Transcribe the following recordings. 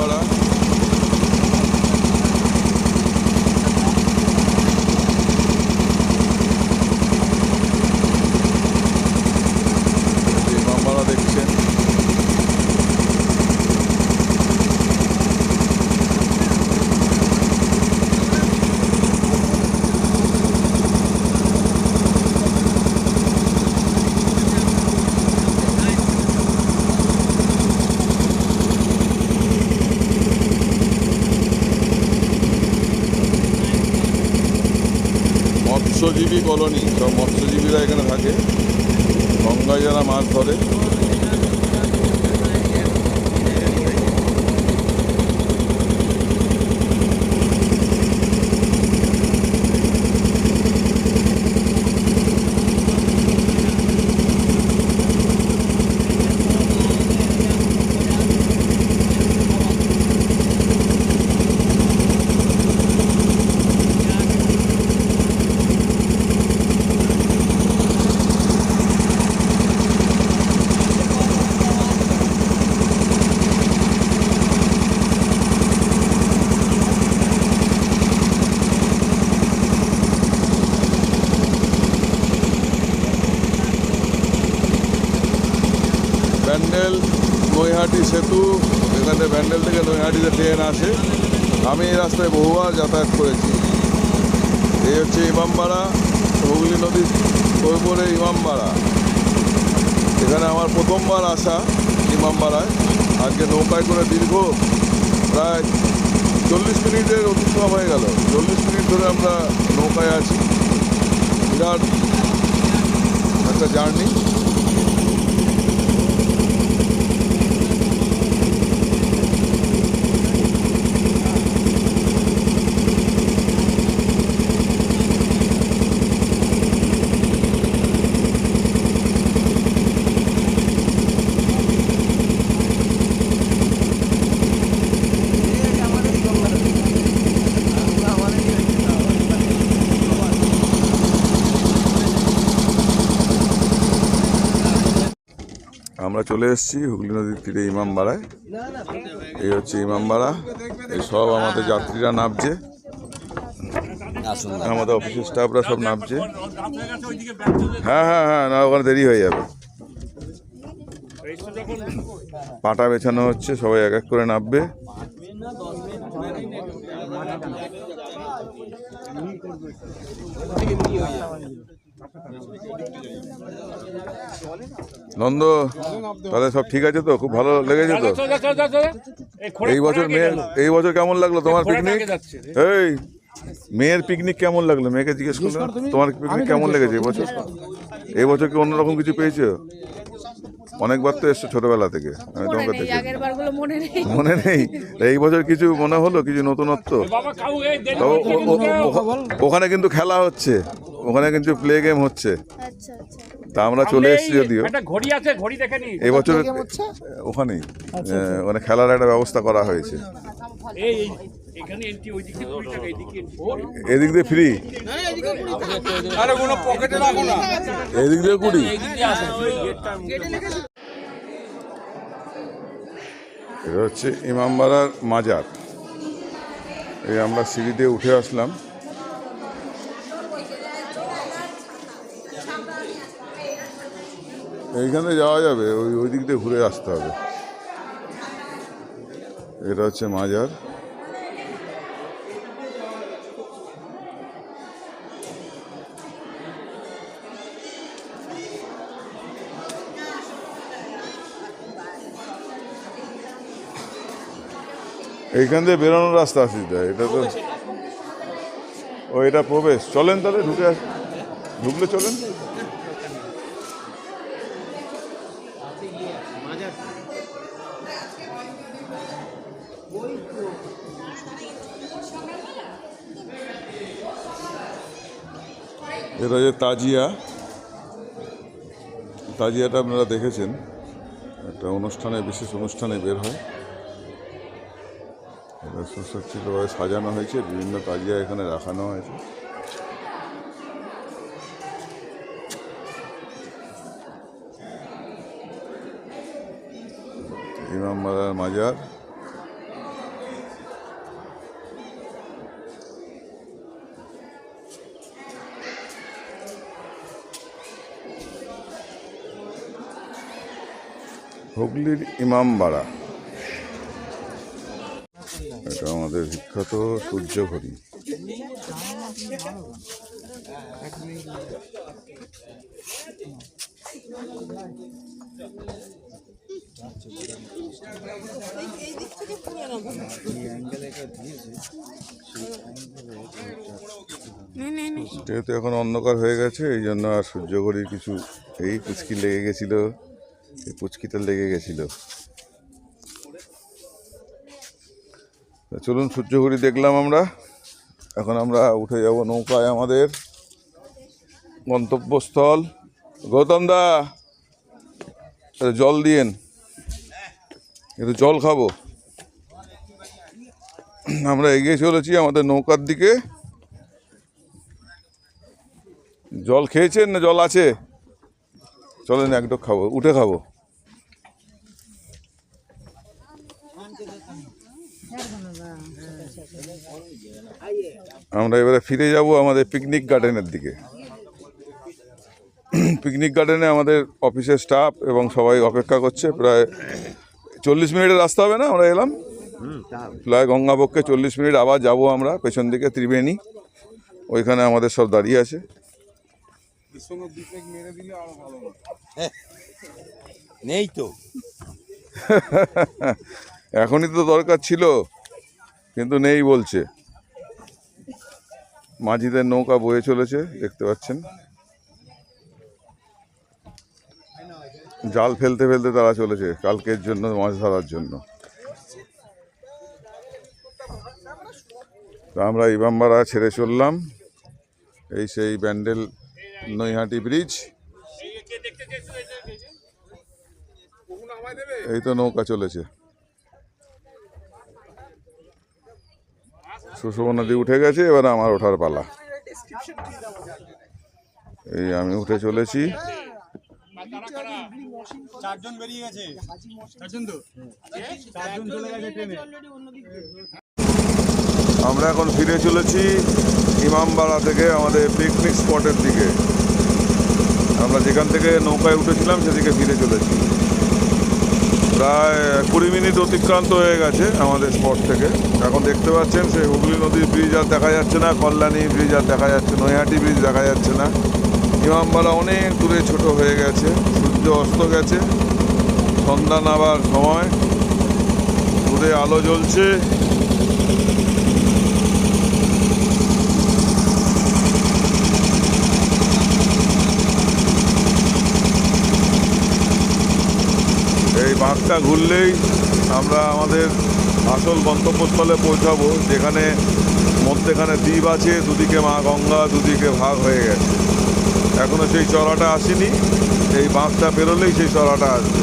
ইমামবাড়া এই যে ইমামবাড়া দেখছেন মৎস্যজীবী কলোনি সব মৎস্যজীবীরা এখানে থাকে। গঙ্গায় যারা মাছ ধরে ব্যান্ডেল নৈহাটি সেতু, এখানে ব্যান্ডেল থেকে নৈহাটিতে ট্রেন আসে। আমি এই রাস্তায় বহুবার যাতায়াত করেছি। এই হচ্ছে ইমামবাড়া, হুগলি নদীর ওপরে ইমামবাড়া। এখানে আমার প্রথমবার আসা ইমামবাড়ায়। আজকে নৌকায় করে দীর্ঘ প্রায় চল্লিশ মিনিটের অতিক্রম হয়ে গেল। চল্লিশ মিনিট ধরে আমরা নৌকায় আছি। বিরাট একটা জার্নি আমরা চলে এসেছি হুগলি নদীর তীরে ইমামবাড়ায় এই হচ্ছে ইমামবাড়া এই সব আমাদের যাত্রীরা নামছে। আমাদের অফিসের স্টাফরা সব নামছে। হ্যাঁ হ্যাঁ হ্যাঁ না ওখানে দেরি হয়ে যাবে। পাটা বেছানো হচ্ছে সবাই এক এক করে নামবে। নন্দ তাহলে সব ঠিক আছে তো? খুব ভালো লেগেছে তো? এই বছর মেয়ের এই বছর কেমন লাগল তোমার পিকনিক এই মেয়ের পিকনিক কেমন লাগল? মেয়েকে জিজ্ঞেস করল তোমার পিকনিক কেমন লেগেছে এই বছর? এই বছর কি অন্যরকম কিছু পেয়েছ? অনেকবার তো এসছো ছোটবেলা থেকে। আমি মনে তোমাকে নেই দেখি মনে নেই। এই বছর কিছু মনে হলো? কিছু নতুনত্ব? ওখানে কিন্তু খেলা হচ্ছে। ওখানে কিন্তু প্লে গেম হচ্ছে। আচ্ছা আচ্ছা। তা আমরা চলে এসেছি যদিও। একটা ঘড়ি আছে ঘড়ি দেখে নি। এই ওখানেই। মানে খেলার একটা ব্যবস্থা করা হয়েছে। এদিক দিয়ে ফ্রি আরে কোনো পকেটে রাখো না। এদিক দিয়ে কুড়ি? এটা হচ্ছে ইমামবাড়ার মাজার। এই আমরা সিঁড়ি দিয়ে উঠে আসলাম। এইখানে যাওয়া যাবে, ওই ওই দিক দিয়ে ঘুরে আসতে হবে। এটা হচ্ছে মাজার। এইখান দিয়ে বেরোনোর রাস্তা আছে তো এটা তো ও, এটা প্রবেশ। চলেন তাহলে, ঢুকে ঢুকলে চলেন। এটা যে তাজিয়া, তাজিয়াটা আপনারা দেখেছেন। একটা অনুষ্ঠানে, বিশেষ অনুষ্ঠানে বের হয়। এটা সুসজ্জিতভাবে সাজানো হয়েছে, বিভিন্ন তাজিয়া এখানে রাখানো হয়েছে। মাজার হুগলির ইমামবাড়া। এটা আমাদের বিখ্যাত সূর্য ঘড়ি যেহেতু এখন অন্ধকার হয়ে গেছে, এই জন্য আর সূর্য ঘড়ির কিছু এই পুচকি লেগে গেছিল। এই পুচকিটা লেগে গেছিল। চলুন সূর্য ঘড়ি দেখলাম আমরা। এখন আমরা উঠে যাব নৌকায় আমাদের গন্তব্যস্থল। গৌতম দা জল দিয়েন। একটু জল খাব। আমরা এগিয়ে চলেছি আমাদের নৌকার দিকে। জল খেয়েছেন না জল আছে? চলেন এক ডোক খাব, উঠে খাব। আমরা এবারে ফিরে যাব আমাদের পিকনিক গার্ডেনের দিকে। পিকনিক গার্ডেনে আমাদের অফিসের স্টাফ এবং সবাই অপেক্ষা করছে, প্রায় চল্লিশ মিনিটের রাস্তা হবে না? আমরা এলাম। প্রায় গঙ্গাবক্ষে চল্লিশ মিনিট আবার যাব আমরা, পেছন দিকে ত্রিবেণী। ওইখানে আমাদের সব দাঁড়িয়ে আছে। নেই তো। এখনই তো দরকার ছিল কিন্তু নেই বলছে। মাঝিদের নৌকা বয়ে চলেছে দেখতে পাচ্ছেন। জাল ফেলতে ফেলতে তারা চলেছে কালকের জন্য মাছ ধরার জন্য। আমরা ইমামবাড়া ছেড়ে চললাম। এই সেই ব্যান্ডেল নৈহাটি ব্রিজ। এই তো নৌকা চলেছে। সুষমা নদী উঠে গেছে এবার আমার ওঠার পালা। এই আমি উঠে চলেছি। আমরা এখন ফিরে চলেছি ইমামবাড়া থেকে আমাদের পিকনিক স্পটের দিকে। আমরা যেখান থেকে নৌকায় উঠেছিলাম সেদিকে ফিরে চলেছি। প্রায় কুড়ি মিনিট অতিক্রান্ত হয়ে গেছে আমাদের স্পট থেকে। এখন দেখতে পাচ্ছেন সেই হুগলি নদীর ব্রিজ আর দেখা যাচ্ছে না, কল্যাণী ব্রিজ আর দেখা যাচ্ছে, নৈহাটি ব্রিজ দেখা যাচ্ছে না। ইমামবাড়া অনেক দূরে ছোট হয়ে গেছে, সূর্য অস্ত গেছে, সন্ধ্যা নাবার সময়। দূরে আলো জ্বলছে। এই ঘুরলেই আমরা আমাদের আসল গন্তব্যস্থলে পৌঁছাবো, যেখানে মধ্যেখানে দ্বীপ আছে, দুদিকে মা গঙ্গা, দুদিকে ভাগ হয়ে গেছে। এখনও সেই চড়াটা আসেনি, এই বাঁধটা পেরোলেই সেই চড়াটা আসবে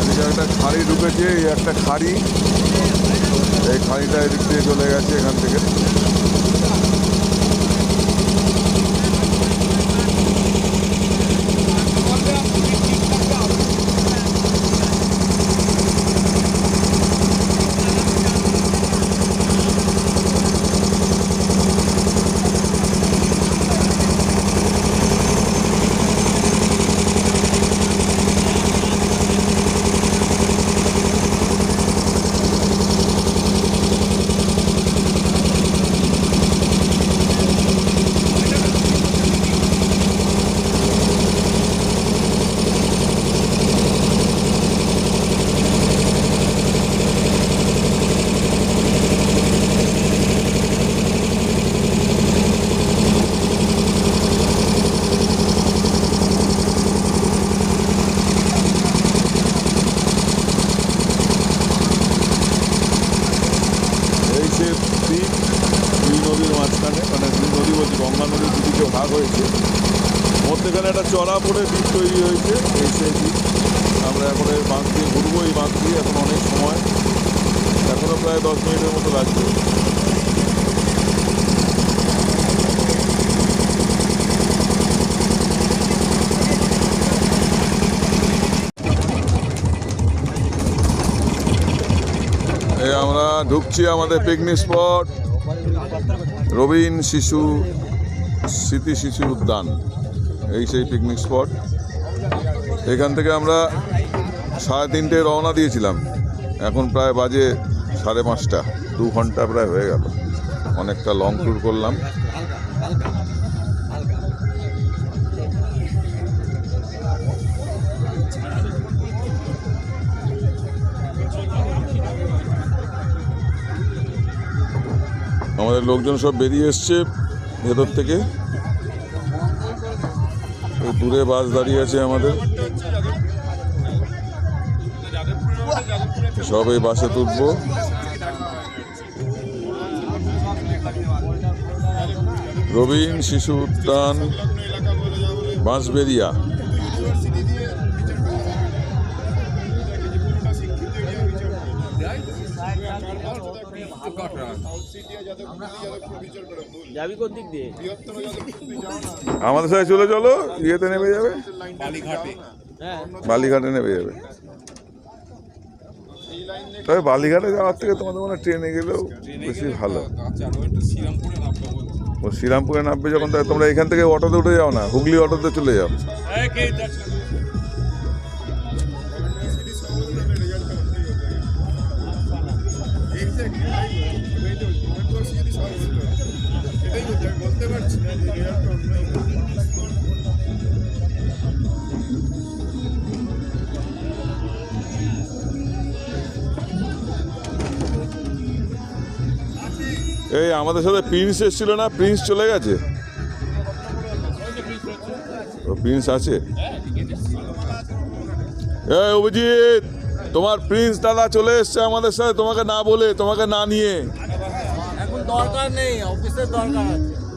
এদিকে একটা খাড়ি ঢুকেছে এই একটা খাড়ি। এই খাড়িটা এদিক দিয়ে চলে গেছে এখান থেকে। মধ্যেখানে একটা চড়া পড়ে দ্বীপ তৈরি হয়েছে। এই সেই আমরা এখন এই বাঁধ দিয়ে ঘুরবো, এই বাঁধ দিয়ে এখন অনেক সময়। এখনও প্রায় দশ মিনিটের মতো লাগবে। আমরা ঢুকছি আমাদের পিকনিক স্পট রবীন শিশু, স্মৃতি শিশু উদ্যান। এই সেই পিকনিক স্পট এখান থেকে আমরা সাড়ে তিনটে রওনা দিয়েছিলাম। এখন প্রায় বাজে সাড়ে পাঁচটা। দু ঘণ্টা প্রায় হয়ে গেল। অনেকটা লং ট্যুর করলাম। আমাদের লোকজন সব বেরিয়ে এসছে ভেতর থেকে। দূরে বাস দাঁড়িয়ে আছে আমাদের। সব এই বাসে তুলব। রবীন শিশু উদ্যান বাঁশবেরিয়া আমাদের সাথে চলে চলো ইয়েতে নেমে যাবে। হ্যাঁ। বালিঘাটে নেমে যাবে। তবে বালিঘাটে যাওয়ার থেকে তোমাদের মনে ট্রেনে গেলেও বেশি ভালো। ও শ্রীরামপুরে নামবে যখন তোমরা এখান থেকে অটোতে উঠে যাও না হুগলি অটোতে চলে যাও। এই, আমাদের সাথে প্রিন্স এসেছিল না? প্রিন্স চলে গেছে? প্রিন্স আছে? এই, অভিজিৎ, তোমার প্রিন্স দাদা চলে এসছে আমাদের সাথে। তোমাকে না বলে, তোমাকে না নিয়ে। এখন দরকার নেই, অফিসের দরকার আছে।